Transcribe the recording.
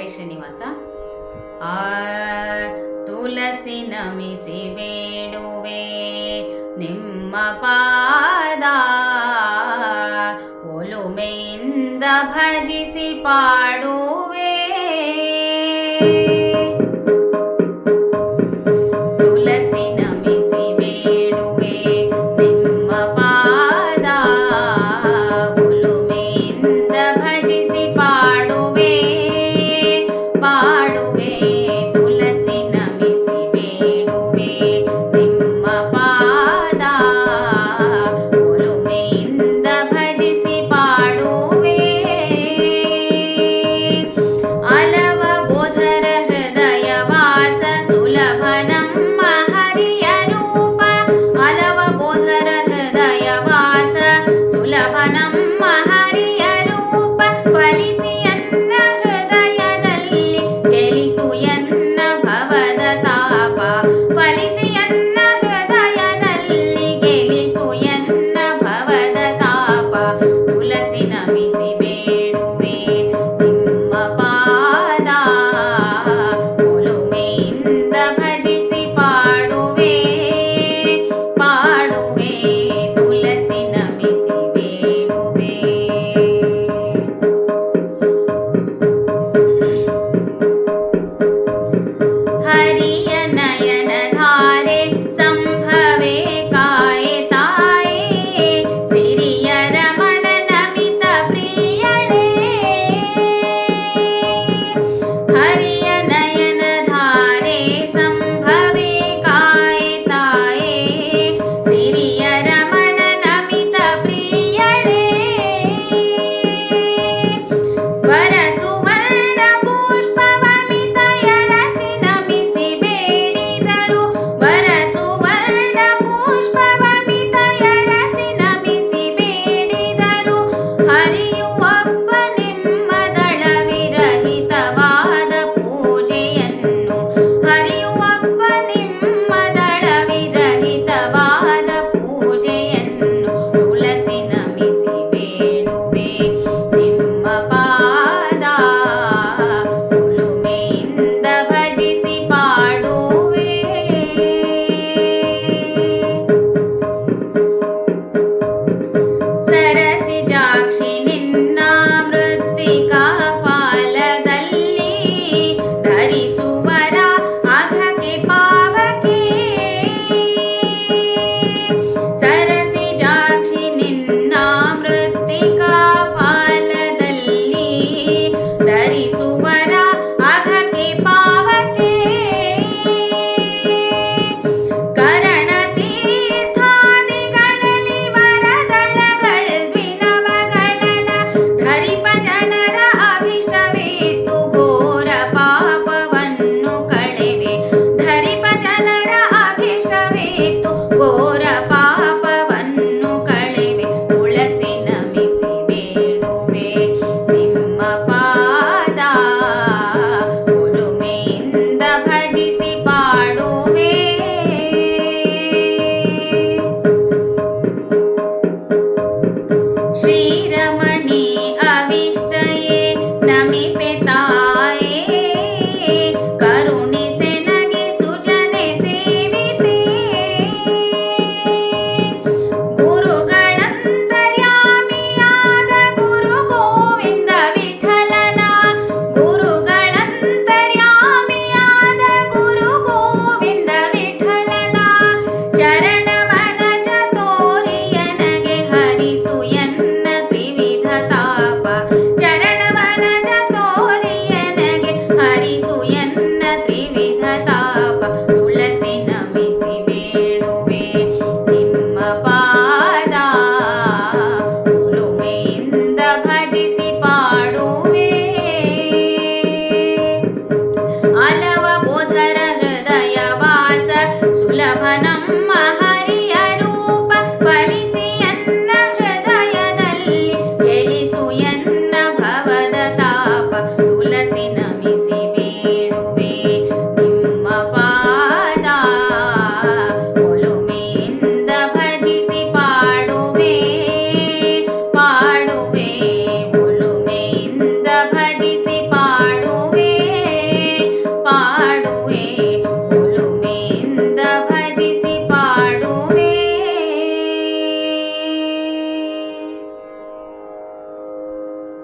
ಹರೇ ಶ್ರೀನಿವಾಸ. ಆ ತುಳಸಿ ನಮಿಸಿ ಬೇಡುವೆ ನಿಮ್ಮ ಪಾದ ಒಲುಮೆಯಿಂದ ಭಜಿಸಿ ಪಾಡುವೆ the प्रत्येका 나